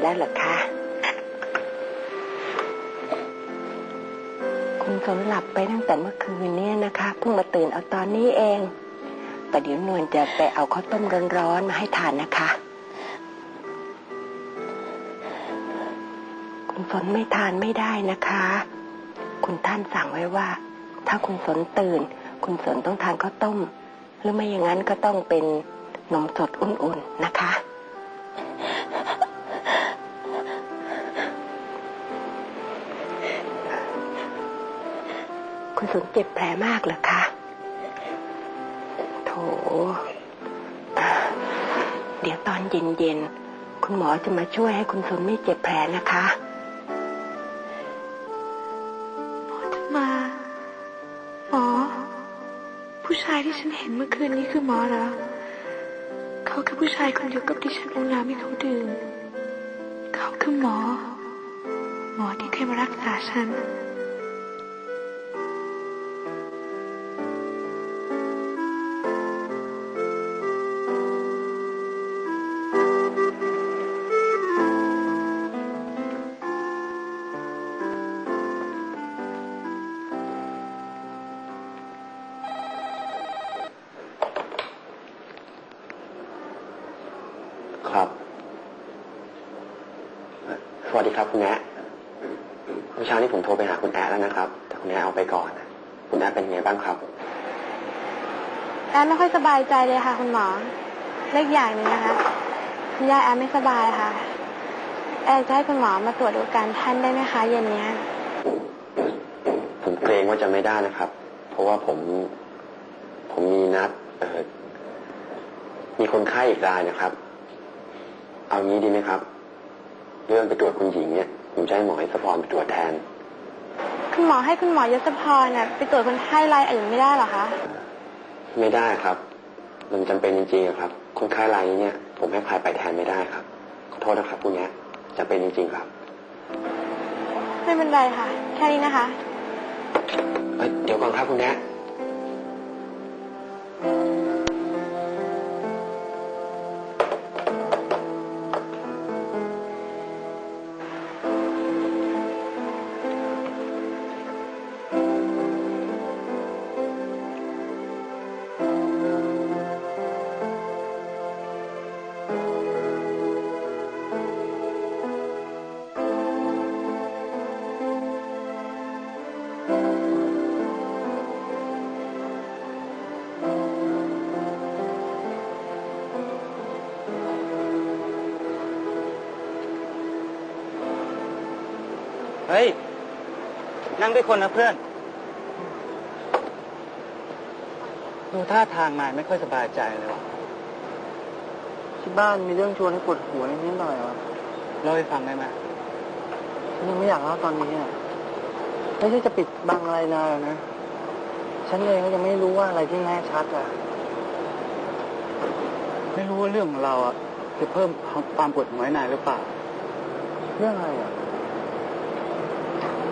สนตื่นแล้วหรอคะ คุณสนหลับไปตั้งแต่เมื่อคืนเนี่ยนะคะเพิ่งมาตื่นเอาตอนนี้เองแต่เดี๋ยวนวลจะไปเอาข้าวต้มร้อนๆมาให้ทานนะคะ คุณสนไม่ทานไม่ได้นะคะ คุณท่านสั่งไว้ว่า ถ้าคุณสนตื่น คุณสนต้องทานข้าวต้ม หรือไม่อย่างนั้นก็ต้องเป็นนมสดอุ่นๆนะคะ คุณสนเจ็บแผลมากเหรอคะ โถ เดี๋ยวตอนเย็นๆ คุณหมอจะมาช่วยให้คุณสนไม่เจ็บแผลนะคะมาหมอ ผู้ชายที่ฉันเห็นเมื่อคืนนี้คือหมอเหรอ เขาคือผู้ชายคนเดียวกับที่ฉันอาน้ำให้เขาดื่ม เขาคือหมอ หมอที่เคยมารักษาฉัน วัสดีครับคุณแอะเมื่อเช้านี้ผมโทรไปหาคุณแอะแล้วนะครับ แต่คุณแอะเอาไปก่อน คุณแอะเป็นยังไงบ้างครับแอนไม่ค่อยสบายใจเลยค่ะ คุณหมอเล็กอย่างหนึ่งนะคะคุณยายแอนไม่สบายค่ะ แอนจะให้คุณหมอมาตรวจดูการท่านได้ไหมคะเย็นเนี้ยผมเกรงว่าจะไม่ได้นะครับ เพราะว่าผมผมมีนัดเออมีคนไข้อีกรายนะครับ เอางี้ดีไหมครับ เรื่องไปตรวจคุณหญิงเนี่ยผมจะให้หมออิสพรไปตรวจแทน คุณหมอให้คุณหมอยศพรน่ะไปตรวจคนไข้รายอื่นไม่ได้เหรอคะ ไม่ได้ครับ มันจำเป็นจริงๆอะครับ คนไข้รายนี้เนี่ย ผมให้ใครไปแทนไม่ได้ครับ ขอโทษนะครับคุณแอะจำเป็นจริงๆครับ ไม่เป็นไรค่ะ แค่นี้นะคะเอ้ยเดี๋ยวก่อนครับคุณแนะ เฮ้ย นั่งด้วยคนนะเพื่อน ดูท่าทางนายไม่ค่อยสบายใจเลยวะที่บ้านมีเรื่องชวนให้ปวดหัวนิดหน่อยวะเล่าให้ฟังได้ไหมฉันยังไม่อยากเล่าตอนนี้อะไม่ใช่จะปิดบังอะไรนายหรอกนะ ฉันเองก็ยังไม่รู้ว่าอะไรที่แน่ชัดอะ ไม่รู้ว่าเรื่องของเราอะจะเพิ่มความปวดหัวให้นายหรือเปล่า เรื่องอะไรอะ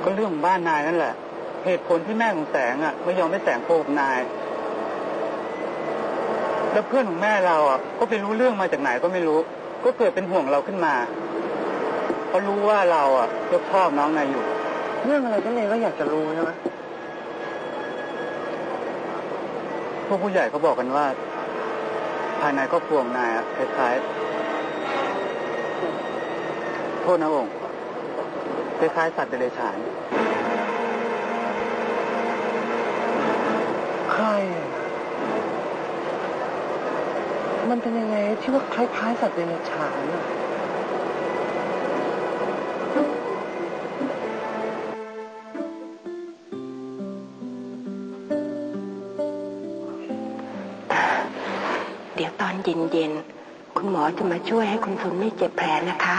ก็เรื่องของบ้านนายนั่นแหละ เหตุผลที่แม่ของแสงอะ ไม่ยอมให้แสงโกกับนาย แล้วเพื่อนของแม่เราอะ ก็ไปรู้เรื่องมาจากไหนก็ไม่รู้ ก็เกิดเป็นห่วงเราขึ้นมาเพราะรู้ว่าเราอะยกชอบน้องนายอยู่ เรื่องอะไรฉันเองก็อยากจะรู้ใช่ไหมพวกผู้ใหญ่เขาบอกกันว่า ภายในครอบครัวของนายอะคล้ายๆโทษนะองค์ คล้ายๆสัตว์เดรัจฉานใครอะมันเป็นยังไงที่ว่าคล้ายๆสัตว์เดรัจฉานอะเดี๋ยวตอนเย็นๆ คุณหมอจะมาช่วยให้คุณสนไม่เจ็บแผลนะคะ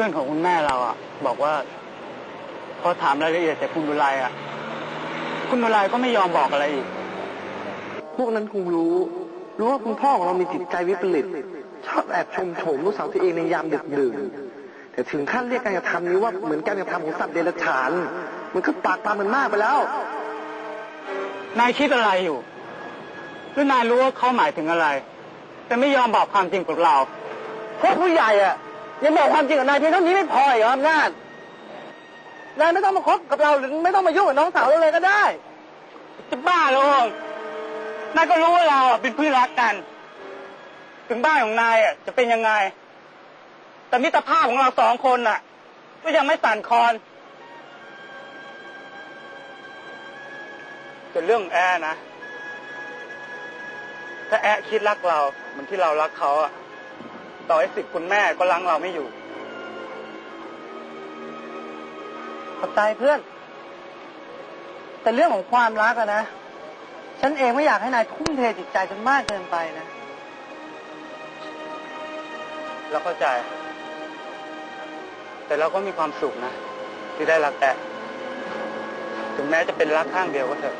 พื่อนของคุณแม่เราอะ บอกว่า พอถามรายละเอียดจากคุณบุไรอะ คุณบุไรก็ไม่ยอมบอกอะไรอีก พวกนั้นคงรู้ รู้ว่าคุณพ่อของเรามีจิตใจวิปริต ชอบแอบชมโฉมลูกสาวตัวเองในยามดึกดื่นแต่ถึงขั้นเรียกการกระทำนี้ว่าเหมือนการกระทำของสัตว์เดรัจฉาน มันก็ปากตามมันมากไปแล้ว นายคิดอะไรอยู่หรือนายรู้ว่าเขาหมายถึงอะไร แต่ไม่ยอมบอกความจริงกับเราพวกผู้ใหญ่อะ ยังบอกความจริงกับนายเพียงเท่านี้ไม่พออีกเหรออำนาจนายไม่ต้องมาคบกับเราหรือไม่ต้องมายุ่งกับน้องสาวเราเลยก็ได้ จะบ้าเหรอโองนายก็รู้ว่าเราอะเป็นเพื่อนรักกัน ถึงบ้านของนายอะจะเป็นยังไง แต่มิตรภาพของเราสองคนอะ ก็ยังไม่สั่นคลอนแต่เรื่องแอร์นะ ถ้าแอคิดรักเราเหมือนที่เรารักเขาอะ ต่อให้สิทธิ์คุณแม่ก็รังเราไม่อยู่ขอบใจเพื่อน แต่เรื่องของความรักอะนะ ฉันเองไม่อยากให้นายทุ่มเทจิตใจจนมากเกินไปนะ เราเข้าใจ แต่เราก็มีความสุขนะ ที่ได้รักแอะถึงแม้จะเป็นรักข้างเดียวก็เถอะ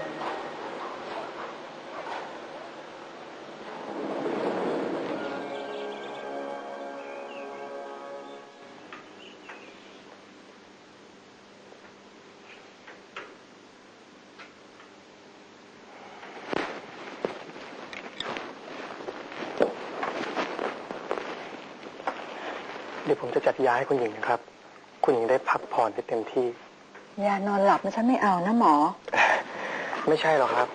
ดี๋ยวผมจะจัดยาให้คุณหญิงนะครับ คุณหญิงได้พักผ่อนให้เต็มที่ ยานอนหลับนะฉันไม่เอานะหมอ ไม่ใช่หรอกครับ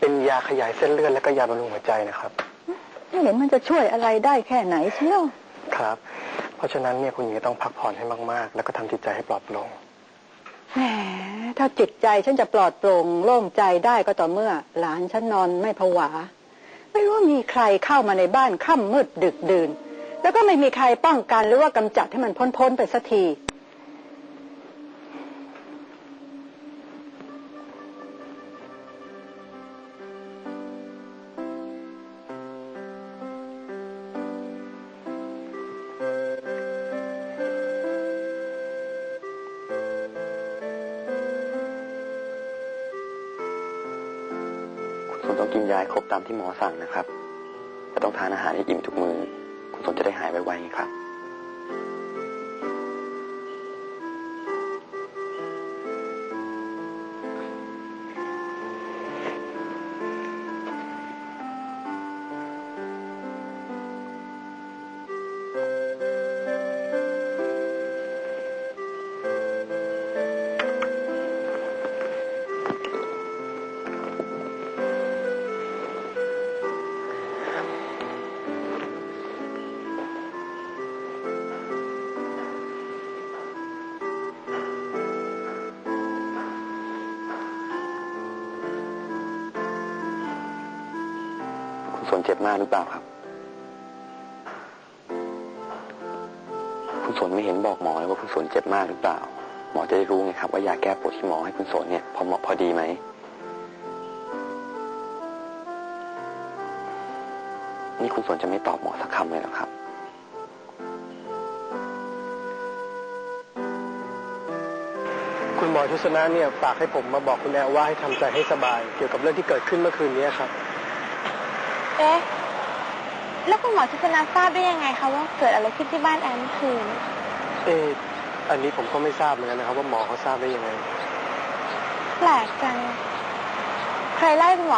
เป็นยาขยายเส้นเลือดและก็ยาบำรุงหัวใจนะครับ ไม่เห็นมันจะช่วยอะไรได้แค่ไหนเชียวครับ เพราะฉะนั้นเนี่ยคุณหญิงต้องพักผ่อนให้มาก ๆ แล้วก็ทำจิตใจให้ปลอดโปร่งแหมถ้าจิตใจฉันจะปลอดโปร่งโล่งใจได้ก็ต่อเมื่อ หลานฉันนอนไม่ผวา ไม่รู้ว่ามีใครเข้ามาในบ้านค่ำมืดดึกดื่น แล้วก็ไม่มีใครป้องกันหรือว่ากำจัดให้มันพ้นๆไปสักทีคุณต้องกินยาครบตามที่หมอสั่งนะครับและต้องทานอาหารให้อิ่มทุกมือ สนจะได้หายไวๆครับ นเจ็บมากหรือเปล่าครับ คุณสนไม่เห็นบอกหมอเลยว่าคุณสนเจ็บมากหรือเปล่า หมอจะได้รู้ไงครับ ว่ายาแก้ปวดที่หมอให้คุณสนเนี่ยพอเหมาะพอดีไหมนี่คุณสนจะไม่ตอบหมอสักคำเลยหรอครับ คุณหมอชุสนะเนี่ยฝากให้ผมมาบอกคุณแอว่าให้ทำใจให้สบาย เกี่ยวกับเรื่องที่เกิดขึ้นเมื่อคืนนี้ครับ เอ๊ะ แล้วคุณหมอชิสนาทราบได้ยังไงคะว่าเกิดอะไรขึ้นที่บ้านแอนเมื่อคืน เอออันนี้ผมก็ไม่ทราบเหมือนกันนะครับ ว่าหมอเขาทราบได้ยังไง แปลกจัง ใครไล่คุณหมอ